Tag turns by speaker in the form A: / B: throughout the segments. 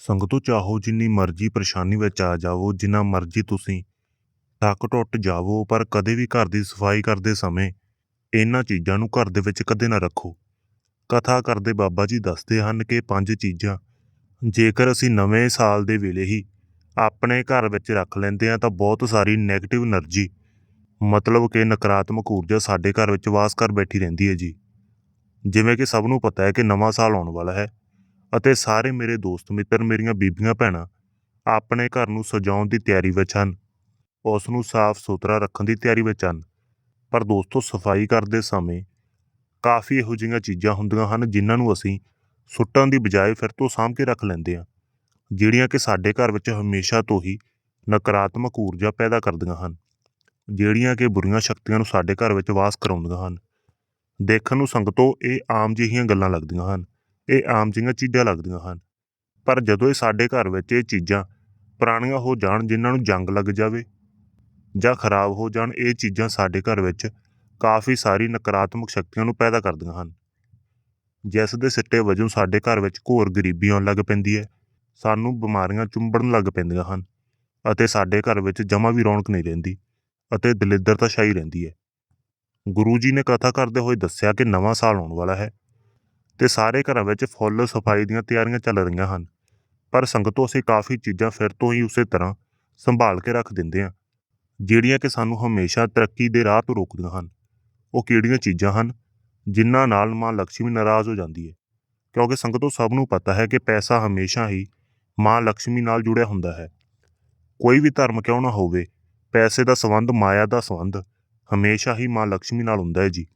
A: ਸੰਗਤੋ ਚਾਹੋ ਜਿੰਨੀ ਮਰਜ਼ੀ ਪਰੇਸ਼ਾਨੀ ਵਿੱਚ ਆ ਜਾਵੋ, ਜਿੰਨਾ ਮਰਜ਼ੀ ਤੁਸੀਂ ਥੱਕ ਟੁੱਟ ਜਾਵੋ, ਪਰ ਕਦੇ ਵੀ ਘਰ ਦੀ ਸਫ਼ਾਈ ਕਰਦੇ ਸਮੇਂ ਇਹਨਾਂ ਚੀਜ਼ਾਂ ਨੂੰ ਘਰ ਦੇ ਵਿੱਚ ਕਦੇ ਨਾ ਰੱਖੋ। ਕਥਾ ਕਰਦੇ ਬਾਬਾ ਜੀ ਦੱਸਦੇ ਹਨ ਕਿ ਪੰਜ ਚੀਜ਼ਾਂ, ਜੇਕਰ ਅਸੀਂ ਨਵੇਂ ਸਾਲ ਦੇ ਵੇਲੇ ਹੀ ਆਪਣੇ ਘਰ ਵਿੱਚ ਰੱਖ ਲੈਂਦੇ ਹਾਂ, ਤਾਂ ਬਹੁਤ ਸਾਰੀ ਨੈਗੇਟਿਵ એનર્ਜੀ ਮਤਲਬ ਕਿ ਨਕਾਰਾਤਮਕ ਊਰਜਾ ਸਾਡੇ ਘਰ ਵਿੱਚ ਵਾਸ ਕਰ ਬੈਠੀ ਰਹਿੰਦੀ ਹੈ ਜੀ। ਜਿਵੇਂ ਕਿ ਸਭ ਨੂੰ ਪਤਾ ਹੈ ਕਿ ਨਵਾਂ ਸਾਲ ਆਉਣ ਵਾਲਾ ਹੈ। ਅਤੇ ਸਾਰੇ ਮੇਰੇ ਦੋਸਤ ਮਿੱਤਰ, ਮੇਰੀਆਂ ਬੀਬੀਆਂ, ਭੈਣਾਂ ਆਪਣੇ ਘਰ ਨੂੰ ਸਜਾਉਣ ਦੀ ਤਿਆਰੀ ਵਿੱਚ ਹਨ। ਉਸ ਨੂੰ ਸਾਫ਼ ਸੁਥਰਾ ਰੱਖਣ ਦੀ ਤਿਆਰੀ ਵਿੱਚ ਹਨ। ਪਰ ਦੋਸਤੋ, ਸਫ਼ਾਈ ਕਰਦੇ ਸਮੇਂ ਕਾਫੀ ਇਹੋ ਜਿਹੀਆਂ ਚੀਜ਼ਾਂ ਹੁੰਦੀਆਂ ਹਨ ਜਿਨ੍ਹਾਂ ਨੂੰ ਅਸੀਂ ਸੁੱਟਣ ਦੀ ਬਜਾਏ ਫਿਰ ਤੋਂ ਸਾਂਭ ਕੇ ਰੱਖ ਲੈਂਦੇ ਹਾਂ, ਜਿਹੜੀਆਂ ਕਿ ਸਾਡੇ ਘਰ ਵਿੱਚ ਹਮੇਸ਼ਾ ਤੋਂ ਹੀ ਨਕਾਰਾਤਮਕ ਊਰਜਾ ਪੈਦਾ ਕਰਦੀਆਂ ਹਨ, ਜਿਹੜੀਆਂ ਕਿ ਬੁਰੀਆਂ ਸ਼ਕਤੀਆਂ ਨੂੰ ਸਾਡੇ ਘਰ ਵਿੱਚ ਵਾਸ ਕਰਾਉਂਦੀਆਂ ਹਨ। ਦੇਖਣ ਨੂੰ ਸੰਗਤੋਂ ਇਹ ਆਮ ਜਿਹੀਆਂ ਗੱਲਾਂ ਲੱਗਦੀਆਂ ਹਨ। ਇਹ ਆਮ ਜਿਹੀਆਂ ਚੀਜ਼ਾਂ ਲੱਗਦੀਆਂ ਹਨ। ਪਰ ਜਦੋਂ ਇਹ ਸਾਡੇ ਘਰ ਵਿੱਚ ਇਹ ਚੀਜ਼ਾਂ ਪੁਰਾਣੀਆਂ ਹੋ ਜਾਣ, ਜਿਨ੍ਹਾਂ ਨੂੰ ਜੰਗ ਲੱਗ ਜਾਵੇ ਜਾਂ ਖਰਾਬ ਹੋ ਜਾਣ, ਇਹ ਚੀਜ਼ਾਂ ਸਾਡੇ ਘਰ ਵਿੱਚ ਕਾਫੀ ਸਾਰੀ ਨਕਾਰਾਤਮਕ ਸ਼ਕਤੀਆਂ ਨੂੰ ਪੈਦਾ ਕਰਦੀਆਂ ਹਨ। ਜਿਸ ਦੇ ਸਿੱਟੇ ਵਜੋਂ ਸਾਡੇ ਘਰ ਵਿੱਚ ਘੋਰ ਗਰੀਬੀ ਆਉਣ ਲੱਗ ਪੈਂਦੀ ਹੈ। ਸਾਨੂੰ ਬਿਮਾਰੀਆਂ ਚੁੰਬੜਨ ਲੱਗ ਪੈਂਦੀਆਂ ਹਨ ਅਤੇ ਸਾਡੇ ਘਰ ਵਿੱਚ ਜਮਾ ਵੀ ਰੌਣਕ ਨਹੀਂ ਰਹਿੰਦੀ ਅਤੇ ਦਲਿੱਦਰਤਾ ਛਾਈ ਰਹਿੰਦੀ ਹੈ। ਗੁਰੂ ਜੀ ਨੇ ਕਥਾ ਕਰਦੇ ਹੋਏ ਦੱਸਿਆ ਕਿ ਨਵਾਂ ਸਾਲ ਆਉਣ ਵਾਲਾ ਹੈ ਤੇ ਸਾਰੇ ਘਰਾਂ ਵਿੱਚ ਫੁੱਲ ਸਫ਼ਾਈ ਦੀਆਂ ਤਿਆਰੀਆਂ ਚੱਲ ਰਹੀਆਂ ਹਨ। ਪਰ ਸੰਗਤੋਂ ਅਸੀਂ ਕਾਫੀ ਚੀਜ਼ਾਂ ਫਿਰ ਤੋਂ ਹੀ ਉਸੇ ਤਰ੍ਹਾਂ ਸੰਭਾਲ ਕੇ ਰੱਖ ਦਿੰਦੇ ਹਾਂ, ਜਿਹੜੀਆਂ ਕਿ ਸਾਨੂੰ ਹਮੇਸ਼ਾ ਤਰੱਕੀ ਦੇ ਰਾਹ ਤੋਂ ਰੋਕਦੀਆਂ ਹਨ। ਉਹ ਕਿਹੜੀਆਂ ਚੀਜ਼ਾਂ ਹਨ ਜਿਨ੍ਹਾਂ ਨਾਲ ਮਾਂ ਲక్ష్ਮੀ ਨਾਰਾਜ਼ ਹੋ ਜਾਂਦੀ ਹੈ? ਕਿਉਂਕਿ ਸੰਗਤੋਂ ਸਭ ਨੂੰ ਪਤਾ ਹੈ ਕਿ ਪੈਸਾ ਹਮੇਸ਼ਾ ਹੀ ਮਾਂ ਲక్ష్ਮੀ ਨਾਲ ਜੁੜਿਆ ਹੁੰਦਾ ਹੈ। ਕੋਈ ਵੀ ਧਰਮ ਕਿਉਂ ਨਾ ਹੋਵੇ, ਪੈਸੇ ਦਾ ਸੰਬੰਧ, ਮਾਇਆ ਦਾ ਸੰਬੰਧ ਹਮੇਸ਼ਾ ਹੀ ਮਾਂ ਲక్ష్ਮੀ ਨਾਲ ਹੁੰਦਾ ਹੈ ਜੀ।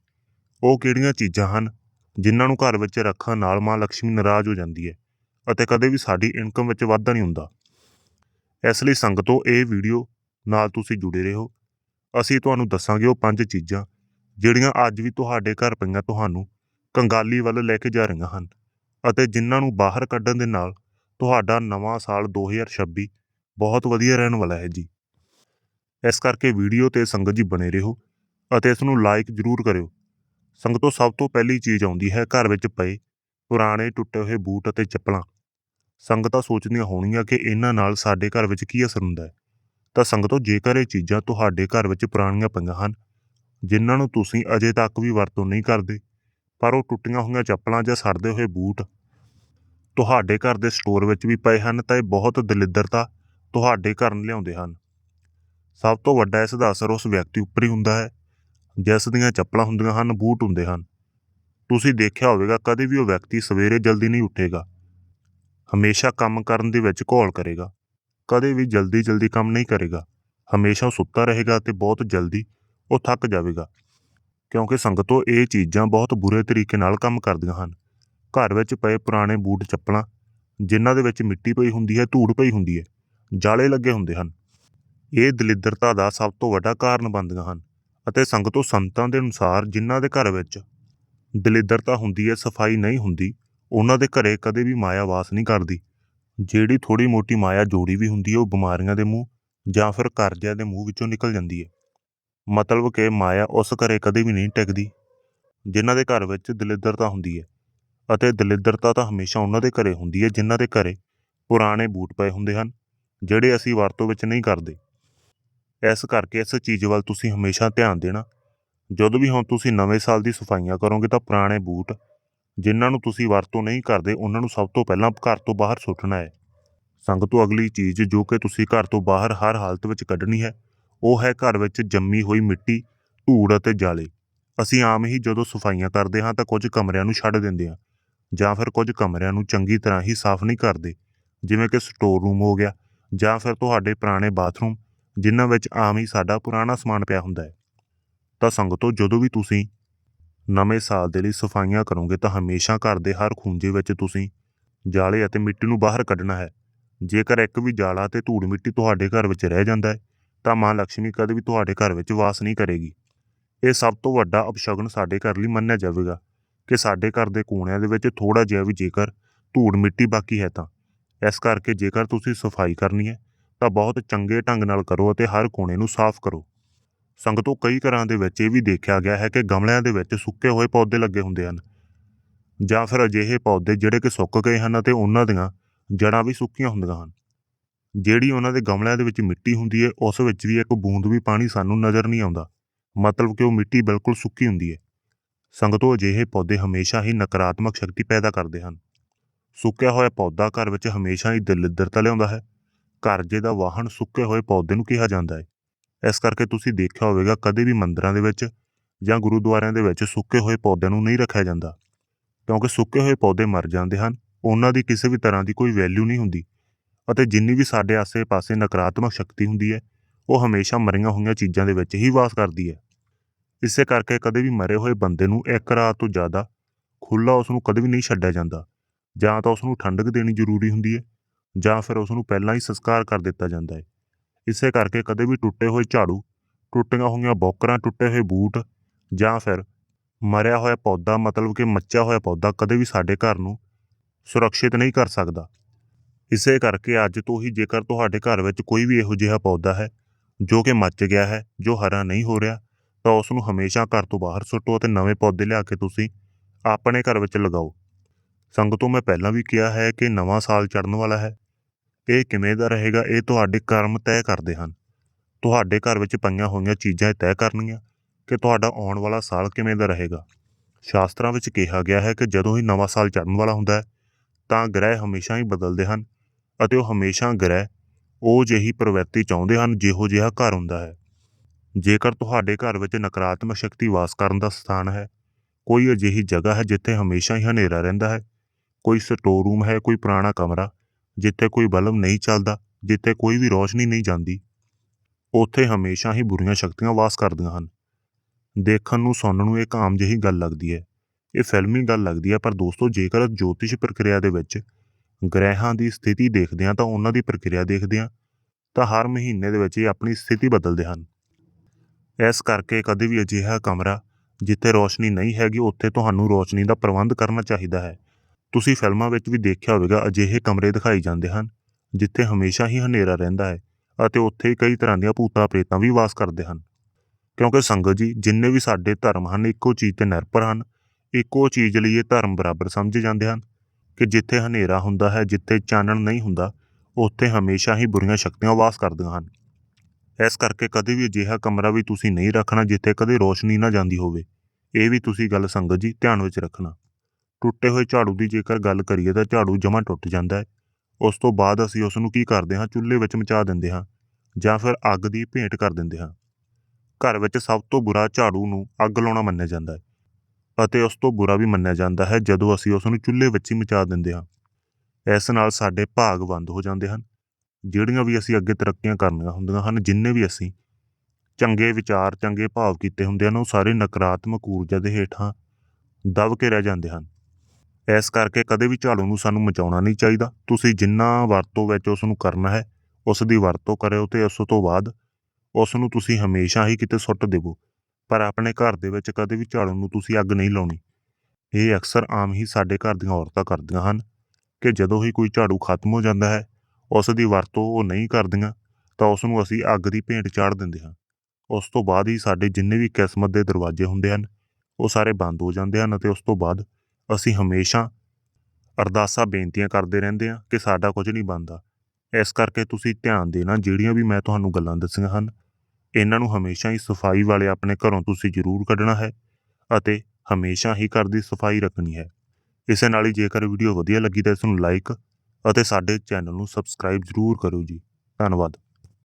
A: ਉਹ ਕਿਹੜੀਆਂ ਚੀਜ਼ਾਂ ਹਨ ਜਿਨ੍ਹਾਂ ਨੂੰ ਘਰ ਵਿੱਚ ਰੱਖਣ ਨਾਲ ਮਾਂ ਲక్ష్ਮੀ ਨਾਰਾਜ਼ ਹੋ ਜਾਂਦੀ ਹੈ ਅਤੇ ਕਦੇ ਵੀ ਸਾਡੀ ਇਨਕਮ ਵਿੱਚ ਵਾਧਾ ਨਹੀਂ ਹੁੰਦਾ। ਇਸ ਲਈ ਸੰਗਤੋਂ, ਇਹ ਵੀਡੀਓ ਨਾਲ ਤੁਸੀਂ ਜੁੜੇ ਰਹੋ। ਅਸੀਂ ਤੁਹਾਨੂੰ ਦੱਸਾਂਗੇ ਉਹ ਪੰਜ ਚੀਜ਼ਾਂ ਜਿਹੜੀਆਂ ਅੱਜ ਵੀ ਤੁਹਾਡੇ ਘਰ ਪਈਆਂ ਤੁਹਾਨੂੰ ਕੰਗਾਲੀ ਵੱਲ ਲੈ ਕੇ ਜਾ ਰਹੀਆਂ ਹਨ ਅਤੇ ਜਿਨ੍ਹਾਂ ਨੂੰ ਬਾਹਰ ਕੱਢਣ ਦੇ ਨਾਲ ਤੁਹਾਡਾ ਨਵਾਂ ਸਾਲ 2026 ਬਹੁਤ ਵਧੀਆ ਰਹਿਣ ਵਾਲਾ ਹੈ ਜੀ। ਇਸ ਕਰਕੇ ਵੀਡੀਓ ਤੇ ਸੰਗਤ ਜੀ ਬਣੇ ਰਹੋ ਅਤੇ ਇਸ ਨੂੰ ਲਾਈਕ ਜ਼ਰੂਰ ਕਰਿਓ। ਸੰਗਤੋਂ ਸਭ ਤੋਂ ਪਹਿਲੀ ਚੀਜ਼ ਆਉਂਦੀ ਹੈ ਘਰ ਵਿੱਚ ਪਏ ਪੁਰਾਣੇ ਟੁੱਟੇ ਹੋਏ ਬੂਟ ਅਤੇ ਚੱਪਲਾਂ। ਸੰਗਤਾਂ ਸੋਚਦੀਆਂ ਹੋਣਗੀਆਂ ਕਿ ਇਹਨਾਂ ਨਾਲ ਸਾਡੇ ਘਰ ਵਿੱਚ ਕੀ ਅਸਰ ਹੁੰਦਾ ਹੈ। ਤਾਂ ਸੰਗਤੋਂ ਜੇਕਰ ਇਹ ਚੀਜ਼ਾਂ ਤੁਹਾਡੇ ਘਰ ਵਿੱਚ ਪੁਰਾਣੀਆਂ ਪਈਆਂ ਹਨ, ਜਿਨ੍ਹਾਂ ਨੂੰ ਤੁਸੀਂ ਅਜੇ ਤੱਕ ਵੀ ਵਰਤੋਂ ਨਹੀਂ ਕਰਦੇ, ਪਰ ਉਹ ਟੁੱਟੀਆਂ ਹੋਈਆਂ ਚੱਪਲਾਂ ਜਾਂ ਸੜਦੇ ਹੋਏ ਬੂਟ ਤੁਹਾਡੇ ਘਰ ਦੇ ਸਟੋਰ ਵਿੱਚ ਵੀ ਪਏ ਹਨ ਤਾਂ ਇਹ ਬਹੁਤ ਦਲਿੱਦਰਤਾ ਤੁਹਾਡੇ ਘਰ ਲਿਆਉਂਦੇ ਹਨ। ਸਭ ਤੋਂ ਵੱਡਾ ਇਸ ਦਾ ਅਸਰ ਉਸ ਵਿਅਕਤੀ ਉੱਪਰ ਹੀ ਹੁੰਦਾ ਹੈ ਜਿਸ ਦੀਆਂ ਚੱਪਲਾਂ ਹੁੰਦੀਆਂ ਹਨ, ਬੂਟ ਹੁੰਦੇ ਹਨ। ਤੁਸੀਂ ਦੇਖਿਆ ਹੋਵੇਗਾ, ਕਦੇ ਵੀ ਉਹ ਵਿਅਕਤੀ ਸਵੇਰੇ ਜਲਦੀ ਨਹੀਂ ਉੱਠੇਗਾ। ਹਮੇਸ਼ਾ ਕੰਮ ਕਰਨ ਦੇ ਵਿੱਚ ਘੋਲ ਕਰੇਗਾ। ਕਦੇ ਵੀ ਜਲਦੀ ਜਲਦੀ ਕੰਮ ਨਹੀਂ ਕਰੇਗਾ। ਹਮੇਸ਼ਾ ਸੁੱਤਾ ਰਹੇਗਾ ਤੇ ਬਹੁਤ ਜਲਦੀ ਉਹ ਥੱਕ ਜਾਵੇਗਾ। ਕਿਉਂਕਿ ਸੰਗਤੋਂ, ਇਹ ਚੀਜ਼ਾਂ ਬਹੁਤ ਬੁਰੇ ਤਰੀਕੇ ਨਾਲ ਕੰਮ ਕਰਦੀਆਂ ਹਨ। ਘਰ ਵਿੱਚ ਪਏ ਪੁਰਾਣੇ ਬੂਟ ਚੱਪਲਾਂ, ਜਿਨ੍ਹਾਂ ਦੇ ਵਿੱਚ ਮਿੱਟੀ ਪਈ ਹੁੰਦੀ ਹੈ, ਧੂੜ ਪਈ ਹੁੰਦੀ ਹੈ, ਜਾਲੇ ਲੱਗੇ ਹੁੰਦੇ ਹਨ। ਇਹ ਦਲਿੱਦਰਤਾ ਦਾ ਸਭ ਤੋਂ ਵੱਡਾ ਕਾਰਨ ਬਣਦੀਆਂ ਹਨ। ਅਤੇ ਸੰਗਤੋਂ ਸੰਤਾਂ ਦੇ ਅਨੁਸਾਰ ਜਿਨ੍ਹਾਂ ਦੇ ਘਰ ਵਿੱਚ ਦਲਿੱਦਰਤਾ ਹੁੰਦੀ ਹੈ, ਸਫ਼ਾਈ ਨਹੀਂ ਹੁੰਦੀ, ਉਹਨਾਂ ਦੇ ਘਰੇ ਕਦੇ ਵੀ ਮਾਇਆ ਵਾਸ ਨਹੀਂ ਕਰਦੀ। ਜਿਹੜੀ ਥੋੜੀ ਮੋਟੀ ਮਾਇਆ ਜੋੜੀ ਵੀ ਹੁੰਦੀ ਹੈ, ਉਹ ਬਿਮਾਰੀਆਂ ਦੇ ਮੂੰਹ ਜਾਂ ਫਿਰ ਕਰਜ਼ਿਆਂ ਦੇ ਮੂੰਹ ਵਿੱਚੋਂ ਨਿਕਲ ਜਾਂਦੀ ਹੈ। ਮਤਲਬ ਕਿ ਮਾਇਆ ਉਸ ਘਰੇ ਕਦੇ ਵੀ ਨਹੀਂ ਟਿਕਦੀ ਜਿਨ੍ਹਾਂ ਦੇ ਘਰ ਵਿੱਚ ਦਲਿੱਦਰਤਾ ਹੁੰਦੀ ਹੈ ਅਤੇ ਦਲਿੱਦਰਤਾ ਤਾਂ ਹਮੇਸ਼ਾ ਉਹਨਾਂ ਦੇ ਘਰੇ ਹੁੰਦੀ ਹੈ, ਜਿਨ੍ਹਾਂ ਦੇ ਘਰੇ ਪੁਰਾਣੇ ਬੂਟ ਪਏ ਹੁੰਦੇ ਹਨ, ਜਿਹੜੇ ਅਸੀਂ ਵਰਤੋਂ ਵਿੱਚ ਨਹੀਂ ਕਰਦੇ। ਇਸ ਕਰਕੇ ਇਸ ਚੀਜ਼ ਵੱਲ ਤੁਸੀਂ ਹਮੇਸ਼ਾ ਧਿਆਨ ਦੇਣਾ। ਜਦੋਂ ਵੀ ਹੁਣ ਤੁਸੀਂ ਨਵੇਂ ਸਾਲ ਦੀ ਸਫਾਈਆਂ ਕਰੋਗੇ ਤਾਂ ਪੁਰਾਣੇ ਬੂਟ, ਜਿਨ੍ਹਾਂ ਨੂੰ ਤੁਸੀਂ ਵਰਤੋਂ ਨਹੀਂ ਕਰਦੇ, ਉਹਨਾਂ ਨੂੰ ਸਭ ਤੋਂ ਪਹਿਲਾਂ ਘਰ ਤੋਂ ਬਾਹਰ ਸੁੱਟਣਾ ਹੈ। ਸੰਗਤੋਂ ਅਗਲੀ ਚੀਜ਼ ਜੋ ਕਿ ਤੁਸੀਂ ਘਰ ਤੋਂ ਬਾਹਰ ਹਰ ਹਾਲਤ ਵਿੱਚ ਕੱਢਣੀ ਹੈ, ਉਹ ਹੈ ਘਰ ਵਿੱਚ ਜੰਮੀ ਹੋਈ ਮਿੱਟੀ, ਧੂੜ ਅਤੇ ਜਾਲੇ। ਅਸੀਂ ਆਮ ਹੀ ਜਦੋਂ ਸਫਾਈਆਂ ਕਰਦੇ ਹਾਂ ਤਾਂ ਕੁਝ ਕਮਰਿਆਂ ਨੂੰ ਛੱਡ ਦਿੰਦੇ ਹਾਂ, ਜਾਂ ਫਿਰ ਕੁਝ ਕਮਰਿਆਂ ਨੂੰ ਚੰਗੀ ਤਰ੍ਹਾਂ ਹੀ ਸਾਫ਼ ਨਹੀਂ ਕਰਦੇ, ਜਿਵੇਂ ਕਿ ਸਟੋਰ ਰੂਮ ਹੋ ਗਿਆ, ਜਾਂ ਫਿਰ ਤੁਹਾਡੇ ਪੁਰਾਣੇ ਬਾਥਰੂਮ ਜਿਨ੍ਹਾਂ ਵਿੱਚ ਆਮ ਹੀ ਸਾਡਾ ਪੁਰਾਣਾ ਸਮਾਨ ਪਿਆ ਹੁੰਦਾ ਹੈ। ਤਾਂ ਸੰਗਤੋਂ, ਜਦੋਂ ਵੀ ਤੁਸੀਂ ਨਵੇਂ ਸਾਲ ਦੇ ਲਈ ਸਫਾਈਆਂ ਕਰੋਗੇ, ਤਾਂ ਹਮੇਸ਼ਾ ਘਰ ਦੇ ਹਰ ਖੂੰਜੇ ਵਿੱਚ ਤੁਸੀਂ ਜਾਲੇ ਅਤੇ ਮਿੱਟੀ ਨੂੰ ਬਾਹਰ ਕੱਢਣਾ ਹੈ। ਜੇਕਰ ਇੱਕ ਵੀ ਜਾਲਾ ਤੇ ਧੂੜ ਮਿੱਟੀ ਤੁਹਾਡੇ ਘਰ ਵਿੱਚ ਰਹਿ ਜਾਂਦਾ ਹੈ, ਤਾਂ ਮਾਂ ਲక్ష్ਮੀ ਕਦੇ ਵੀ ਤੁਹਾਡੇ ਘਰ ਵਿੱਚ ਵਾਸ ਨਹੀਂ ਕਰੇਗੀ। ਇਹ ਸਭ ਤੋਂ ਵੱਡਾ ਅਪਸ਼ਗਨ ਸਾਡੇ ਘਰ ਲਈ ਮੰਨਿਆ ਜਾਵੇਗਾ ਕਿ ਸਾਡੇ ਘਰ ਦੇ ਕੋਣਿਆਂ ਦੇ ਵਿੱਚ ਥੋੜਾ ਜਿਹਾ ਵੀ ਜੇਕਰ ਧੂੜ ਮਿੱਟੀ ਬਾਕੀ ਹੈ ਤਾਂ। ਇਸ ਕਰਕੇ ਜੇਕਰ ਤੁਸੀਂ ਸਫ਼ਾਈ ਕਰਨੀ ਹੈ ਤਾਂ ਬਹੁਤ ਚੰਗੇ ਢੰਗ ਨਾਲ ਕਰੋ ਅਤੇ ਹਰ ਕੋਨੇ ਨੂੰ ਸਾਫ਼ ਕਰੋ। ਸੰਗਤੋਂ ਕਈ ਘਰਾਂ ਦੇ ਵਿੱਚ ਇਹ ਵੀ ਦੇਖਿਆ ਗਿਆ ਹੈ ਕਿ ਗਮਲਿਆਂ ਦੇ ਵਿੱਚ ਸੁੱਕੇ ਹੋਏ ਪੌਦੇ ਲੱਗੇ ਹੁੰਦੇ ਹਨ ਜਾਂ ਫਿਰ ਅਜਿਹੇ ਪੌਦੇ ਜਿਹੜੇ ਕਿ ਸੁੱਕ ਗਏ ਹਨ ਅਤੇ ਉਹਨਾਂ ਦੀਆਂ ਜੜ੍ਹਾਂ ਵੀ ਸੁੱਕੀਆਂ ਹੁੰਦੀਆਂ ਹਨ। ਜਿਹੜੀ ਉਹਨਾਂ ਦੇ ਗਮਲਿਆਂ ਦੇ ਵਿੱਚ ਮਿੱਟੀ ਹੁੰਦੀ ਹੈ, ਉਸ ਵਿੱਚ ਵੀ ਇੱਕ ਬੂੰਦ ਵੀ ਪਾਣੀ ਸਾਨੂੰ ਨਜ਼ਰ ਨਹੀਂ ਆਉਂਦਾ। ਮਤਲਬ ਕਿ ਉਹ ਮਿੱਟੀ ਬਿਲਕੁਲ ਸੁੱਕੀ ਹੁੰਦੀ ਹੈ। ਸੰਗਤੋ ਅਜਿਹੇ ਪੌਦੇ ਹਮੇਸ਼ਾ ਹੀ ਨਕਾਰਾਤਮਕ ਸ਼ਕਤੀ ਪੈਦਾ ਕਰਦੇ ਹਨ। ਸੁੱਕਿਆ ਹੋਇਆ ਪੌਦਾ ਘਰ ਵਿੱਚ ਹਮੇਸ਼ਾ ਹੀ ਦਲਿੱਦਰਤਾ ਲਿਆਉਂਦਾ ਹੈ। ਕਰਜ਼ੇ ਦਾ ਵਾਹਨ ਸੁੱਕੇ ਹੋਏ ਪੌਦੇ ਨੂੰ ਕਿਹਾ ਜਾਂਦਾ ਹੈ। ਇਸ ਕਰਕੇ ਤੁਸੀਂ ਦੇਖਿਆ ਹੋਵੇਗਾ, ਕਦੇ ਵੀ ਮੰਦਰਾਂ ਦੇ ਵਿੱਚ ਜਾਂ ਗੁਰਦੁਆਰਿਆਂ ਦੇ ਵਿੱਚ ਸੁੱਕੇ ਹੋਏ ਪੌਦਿਆਂ ਨੂੰ ਨਹੀਂ ਰੱਖਿਆ ਜਾਂਦਾ। ਕਿਉਂਕਿ ਸੁੱਕੇ ਹੋਏ ਪੌਦੇ ਮਰ ਜਾਂਦੇ ਹਨ, ਉਹਨਾਂ ਦੀ ਕਿਸੇ ਵੀ ਤਰ੍ਹਾਂ ਦੀ ਕੋਈ ਵੈਲਿਊ ਨਹੀਂ ਹੁੰਦੀ ਅਤੇ ਜਿੰਨੀ ਵੀ ਸਾਡੇ ਆਸੇ-ਪਾਸੇ ਨਕਾਰਾਤਮਕ ਸ਼ਕਤੀ ਹੁੰਦੀ ਹੈ, ਉਹ ਹਮੇਸ਼ਾ ਮਰੀਆਂ ਹੋਈਆਂ ਚੀਜ਼ਾਂ ਦੇ ਵਿੱਚ ਹੀ ਵਾਸ ਕਰਦੀ ਹੈ। ਇਸੇ ਕਰਕੇ ਕਦੇ ਵੀ ਮਰੇ ਹੋਏ ਬੰਦੇ ਨੂੰ ਇੱਕ ਰਾਤ ਤੋਂ ਜ਼ਿਆਦਾ ਖੁੱਲਾ ਉਸ ਨੂੰ ਕਦੇ ਵੀ ਨਹੀਂ ਛੱਡਿਆ ਜਾਂਦਾ। ਜਾਂ ਤਾਂ ਉਸ ਨੂੰ ਠੰਡਕ ਦੇਣੀ ਜ਼ਰੂਰੀ ਹੁੰਦੀ ਹੈ ਜਾਂ ਫਿਰ ਉਸ ਨੂੰ ਪਹਿਲਾਂ ਹੀ ਸੰਸਕਾਰ ਕਰ ਦਿੱਤਾ ਜਾਂਦਾ ਹੈ। ਇਸੇ ਕਰਕੇ ਕਦੇ ਵੀ ਟੁੱਟੇ ਹੋਏ ਝਾੜੂ, ਟੁੱਟੀਆਂ ਹੋਈਆਂ ਬੋਕਰਾਂ, ਟੁੱਟੇ ਹੋਏ ਬੂਟ ਜਾਂ ਫਿਰ ਮਰਿਆ ਹੋਇਆ ਪੌਦਾ, ਮਤਲਬ ਕਿ ਮੱਚਿਆ ਹੋਇਆ ਪੌਦਾ ਕਦੇ ਵੀ ਸਾਡੇ ਘਰ ਨੂੰ ਸੁਰੱਖਿਅਤ ਨਹੀਂ ਕਰ ਸਕਦਾ। ਇਸੇ ਕਰਕੇ ਅੱਜ ਤੋਂ ਹੀ ਜੇਕਰ ਤੁਹਾਡੇ ਘਰ ਵਿੱਚ ਕੋਈ ਵੀ ਇਹੋ ਜਿਹਾ ਪੌਦਾ ਹੈ ਜੋ ਕਿ ਮੱਚ ਗਿਆ ਹੈ, ਜੋ ਹਰਾ ਨਹੀਂ ਹੋ ਰਿਹਾ, ਤਾਂ ਉਸ ਨੂੰ ਹਮੇਸ਼ਾ ਘਰ ਤੋਂ ਬਾਹਰ ਸੁੱਟੋ ਅਤੇ ਨਵੇਂ ਪੌਦੇ ਲਿਆ ਕੇ ਤੁਸੀਂ ਆਪਣੇ ਘਰ ਵਿੱਚ ਲਗਾਓ। ਸੰਗਤੋਂ ਮੈਂ ਪਹਿਲਾਂ ਵੀ ਕਿਹਾ ਹੈ ਕਿ ਨਵਾਂ ਸਾਲ ਚੜ੍ਹਨ ਵਾਲਾ ਹੈ। ਇਹ ਕਿਵੇਂ ਦਾ ਰਹੇਗਾ, ਇਹ ਤੁਹਾਡੇ ਕਰਮ ਤੈਅ ਕਰਦੇ ਹਨ। ਤੁਹਾਡੇ ਘਰ ਵਿੱਚ ਪਈਆਂ ਹੋਈਆਂ ਚੀਜ਼ਾਂ ਇਹ ਤੈਅ ਕਰਨਗੀਆਂ ਕਿ ਤੁਹਾਡਾ ਆਉਣ ਵਾਲਾ ਸਾਲ ਕਿਵੇਂ ਦਾ ਰਹੇਗਾ। ਸ਼ਾਸਤਰਾਂ ਵਿੱਚ ਕਿਹਾ ਗਿਆ ਹੈ ਕਿ ਜਦੋਂ ਹੀ ਨਵਾਂ ਸਾਲ ਚੜ੍ਹਨ ਵਾਲਾ ਹੁੰਦਾ ਹੈ, ਤਾਂ ਗ੍ਰਹਿ ਹਮੇਸ਼ਾ ਹੀ ਬਦਲਦੇ ਹਨ ਅਤੇ ਉਹ ਹਮੇਸ਼ਾ ਗ੍ਰਹਿ ਉਹ ਜਿਹੀ ਪ੍ਰਵਿਰਤੀ ਚਾਹੁੰਦੇ ਹਨ ਜਿਹੋ ਜਿਹਾ ਘਰ ਹੁੰਦਾ ਹੈ। ਜੇਕਰ ਤੁਹਾਡੇ ਘਰ ਵਿੱਚ ਨਕਾਰਾਤਮਕ ਸ਼ਕਤੀ ਵਾਸ ਕਰਨ ਦਾ ਸਥਾਨ ਹੈ, ਕੋਈ ਅਜਿਹੀ ਜਗ੍ਹਾ ਹੈ ਜਿੱਥੇ ਹਮੇਸ਼ਾ ਹੀ ਹਨੇਰਾ ਰਹਿੰਦਾ ਹੈ, ਕੋਈ ਸਟੋਰ ਰੂਮ ਹੈ, ਕੋਈ ਪੁਰਾਣਾ ਕਮਰਾ ਜਿੱਥੇ ਕੋਈ ਬਲਬ ਨਹੀਂ ਚੱਲਦਾ, ਜਿੱਥੇ ਕੋਈ ਵੀ ਰੌਸ਼ਨੀ ਨਹੀਂ ਜਾਂਦੀ, ਉੱਥੇ ਹਮੇਸ਼ਾ ਹੀ ਬੁਰੀਆਂ ਸ਼ਕਤੀਆਂ ਵਾਸ ਕਰਦੀਆਂ ਹਨ। ਦੇਖਣ ਨੂੰ, ਸੁਣਨ ਨੂੰ ਇੱਕ ਆਮ ਜਿਹੀ ਗੱਲ ਲੱਗਦੀ ਹੈ। ਇਹ ਫਿਲਮੀ ਗੱਲ ਲੱਗਦੀ ਹੈ, ਪਰ ਦੋਸਤੋ, ਜੇਕਰ ਜੋਤਿਸ਼ ਪ੍ਰਕਿਰਿਆ ਦੇ ਵਿੱਚ ਗ੍ਰਹਿਾਂ ਦੀ ਸਥਿਤੀ ਦੇਖਦੇ ਹਾਂ ਤਾਂ ਉਹਨਾਂ ਦੀ ਪ੍ਰਕਿਰਿਆ ਦੇਖਦੇ ਹਾਂ, ਤਾਂ ਹਰ ਮਹੀਨੇ ਦੇ ਵਿੱਚ ਇਹ ਆਪਣੀ ਸਥਿਤੀ ਬਦਲਦੇ ਹਨ। ਇਸ ਕਰਕੇ ਕਦੇ ਵੀ ਅਜਿਹਾ ਕਮਰਾ ਜਿੱਥੇ ਰੋਸ਼ਨੀ ਨਹੀਂ ਹੈਗੀ, ਉੱਥੇ ਤੁਹਾਨੂੰ ਰੋਸ਼ਨੀ ਦਾ ਪ੍ਰਬੰਧ ਕਰਨਾ ਚਾਹੀਦਾ ਹੈ। ਤੁਸੀਂ ਫਿਲਮਾਂ ਵਿੱਚ ਵੀ ਦੇਖਿਆ ਹੋਵੇਗਾ ਅਜਿਹੇ ਕਮਰੇ ਦਿਖਾਈ ਜਾਂਦੇ ਹਨ, ਜਿੱਥੇ ਹਮੇਸ਼ਾ ਹੀ ਹਨੇਰਾ ਰਹਿੰਦਾ ਹੈ ਅਤੇ ਉੱਥੇ ਹੀ ਕਈ ਤਰ੍ਹਾਂ ਦੀਆਂ ਭੂਤਾਂ ਪ੍ਰੇਤਾਂ ਵੀ ਵਾਸ ਕਰਦੇ ਹਨ। ਕਿਉਂਕਿ ਸੰਗਤ ਜੀ, ਜਿੰਨੇ ਵੀ ਸਾਡੇ ਧਰਮ ਹਨ, ਇੱਕੋ ਚੀਜ਼ ਤੇ ਨਿਰਭਰ ਹਨ। ਇੱਕੋ ਚੀਜ਼ ਲਈ ਇਹ ਧਰਮ ਬਰਾਬਰ ਸਮਝੇ ਜਾਂਦੇ ਹਨ ਕਿ ਜਿੱਥੇ ਹਨੇਰਾ ਹੁੰਦਾ ਹੈ, ਜਿੱਥੇ ਚਾਨਣ ਨਹੀਂ ਹੁੰਦਾ, ਉੱਥੇ ਹਮੇਸ਼ਾ ਹੀ ਬੁਰੀਆਂ ਸ਼ਕਤੀਆਂ ਵਾਸ ਕਰਦੀਆਂ ਹਨ। ਇਸ ਕਰਕੇ ਕਦੇ ਵੀ ਅਜਿਹਾ ਕਮਰਾ ਵੀ ਤੁਸੀਂ ਨਹੀਂ ਰੱਖਣਾ, ਜਿੱਥੇ ਕਦੇ ਰੋਸ਼ਨੀ ਨਾ ਜਾਂਦੀ ਹੋਵੇ। ਇਹ ਵੀ ਤੁਸੀਂ ਗੱਲ ਸੰਗਤ ਜੀ ਧਿਆਨ ਵਿੱਚ ਰੱਖਣਾ। ਟੁੱਟੇ ਹੋਏ ਝਾੜੂ ਦੀ ਜੇਕਰ ਗੱਲ ਕਰੀਏ ਤਾਂ ਝਾੜੂ ਜਮਾ ਟੁੱਟ ਜਾਂਦਾ ਹੈ। ਉਸ ਤੋਂ ਬਾਅਦ ਅਸੀਂ ਉਸ ਨੂੰ ਕੀ ਕਰਦੇ ਹਾਂ? ਚੁੱਲ੍ਹੇ ਵਿੱਚ ਮਚਾ ਦਿੰਦੇ ਹਾਂ ਜਾਂ ਫਿਰ ਅੱਗ ਦੀ ਭੇਂਟ ਕਰ ਦਿੰਦੇ ਹਾਂ। ਘਰ ਵਿੱਚ ਸਭ ਤੋਂ ਬੁਰਾ ਝਾੜੂ ਨੂੰ ਅੱਗ ਲਾਉਣਾ ਮੰਨਿਆ ਜਾਂਦਾ ਹੈ ਅਤੇ ਉਸ ਤੋਂ ਬੁਰਾ ਵੀ ਮੰਨਿਆ ਜਾਂਦਾ ਹੈ ਜਦੋਂ ਅਸੀਂ ਉਸ ਨੂੰ ਚੁੱਲ੍ਹੇ ਵਿੱਚ ਹੀ ਮਚਾ ਦਿੰਦੇ ਹਾਂ। ਇਸ ਨਾਲ ਸਾਡੇ ਭਾਗ ਬੰਦ ਹੋ ਜਾਂਦੇ ਹਨ। ਜਿਹੜੀਆਂ ਵੀ ਅਸੀਂ ਅੱਗੇ ਤਰੱਕੀਆਂ ਕਰਨੀਆਂ ਹੁੰਦੀਆਂ ਹਨ, ਜਿੰਨੇ ਵੀ ਅਸੀਂ ਚੰਗੇ ਵਿਚਾਰ, ਚੰਗੇ ਭਾਵ ਕੀਤੇ ਹੁੰਦੇ ਹਨ, ਉਹ ਸਾਰੇ ਨਕਾਰਾਤਮਕ ਊਰਜਾ ਦੇ ਹੇਠਾਂ ਦਬ ਕੇ ਰਹਿ ਜਾਂਦੇ ਹਨ। ਇਸ ਕਰਕੇ ਕਦੇ ਵੀ ਝਾੜੂ ਨੂੰ ਸਾਨੂੰ ਮਚਾਉਣਾ ਨਹੀਂ ਚਾਹੀਦਾ। ਤੁਸੀਂ ਜਿੰਨਾ ਵਰਤੋਂ ਵਿੱਚ ਉਸ ਨੂੰ ਕਰਨਾ ਹੈ, ਉਸ ਦੀ ਵਰਤੋਂ ਕਰਿਓ ਤੇ ਉਸ ਤੋਂ ਬਾਅਦ ਉਸ ਨੂੰ ਤੁਸੀਂ ਹਮੇਸ਼ਾ ਹੀ ਕਿਤੇ ਸੁੱਟ ਦੇਵੋ। ਪਰ ਆਪਣੇ ਘਰ ਦੇ ਵਿੱਚ ਕਦੇ ਵੀ ਝਾੜੂ ਨੂੰ ਤੁਸੀਂ ਅੱਗ ਨਹੀਂ ਲਾਉਣੀ। ਇਹ ਅਕਸਰ ਆਮ ਹੀ ਸਾਡੇ ਘਰ ਦੀਆਂ ਔਰਤਾਂ ਕਰਦੀਆਂ ਹਨ ਕਿ ਜਦੋਂ ਹੀ ਕੋਈ ਝਾੜੂ ਖਤਮ ਹੋ ਜਾਂਦਾ ਹੈ, ਉਸ ਦੀ ਵਰਤੋਂ ਉਹ ਨਹੀਂ ਕਰਦੀਆਂ, ਤਾਂ ਉਸ ਨੂੰ ਅਸੀਂ ਅੱਗ ਦੀ ਭੇਂਟ ਚਾੜ ਦਿੰਦੇ ਹਾਂ। ਉਸ ਤੋਂ ਬਾਅਦ ਹੀ ਸਾਡੇ ਜਿੰਨੇ ਵੀ ਕਿਸਮਤ ਦੇ ਦਰਵਾਜ਼ੇ ਹੁੰਦੇ ਹਨ, ਉਹ ਸਾਰੇ ਬੰਦ ਹੋ ਜਾਂਦੇ ਹਨ ਅਤੇ ਉਸ ਤੋਂ ਬਾਅਦ ਅਸੀਂ ਹਮੇਸ਼ਾ ਅਰਦਾਸਾਂ, ਬੇਨਤੀਆਂ ਕਰਦੇ ਰਹਿੰਦੇ ਹਾਂ ਕਿ ਸਾਡਾ ਕੁਝ ਨਹੀਂ ਬਣਦਾ। ਇਸ ਕਰਕੇ ਤੁਸੀਂ ਧਿਆਨ ਦੇਣਾ, ਜਿਹੜੀਆਂ ਵੀ ਮੈਂ ਤੁਹਾਨੂੰ ਗੱਲਾਂ ਦੱਸੀਆਂ ਹਨ, ਇਹਨਾਂ ਨੂੰ ਹਮੇਸ਼ਾ ਹੀ ਸਫ਼ਾਈ ਵਾਲੇ ਆਪਣੇ ਘਰੋਂ ਤੁਸੀਂ ਜ਼ਰੂਰ ਕੱਢਣਾ ਹੈ ਅਤੇ ਹਮੇਸ਼ਾ ਹੀ ਘਰ ਦੀ ਸਫ਼ਾਈ ਰੱਖਣੀ ਹੈ। ਇਸੇ ਨਾਲ ਹੀ ਜੇਕਰ ਵੀਡੀਓ ਵਧੀਆ ਲੱਗੀ ਤਾਂ ਇਸ ਨੂੰ ਲਾਈਕ ਅਤੇ ਸਾਡੇ ਚੈਨਲ ਨੂੰ ਸਬਸਕ੍ਰਾਈਬ ਜ਼ਰੂਰ ਕਰੋ ਜੀ। ਧੰਨਵਾਦ।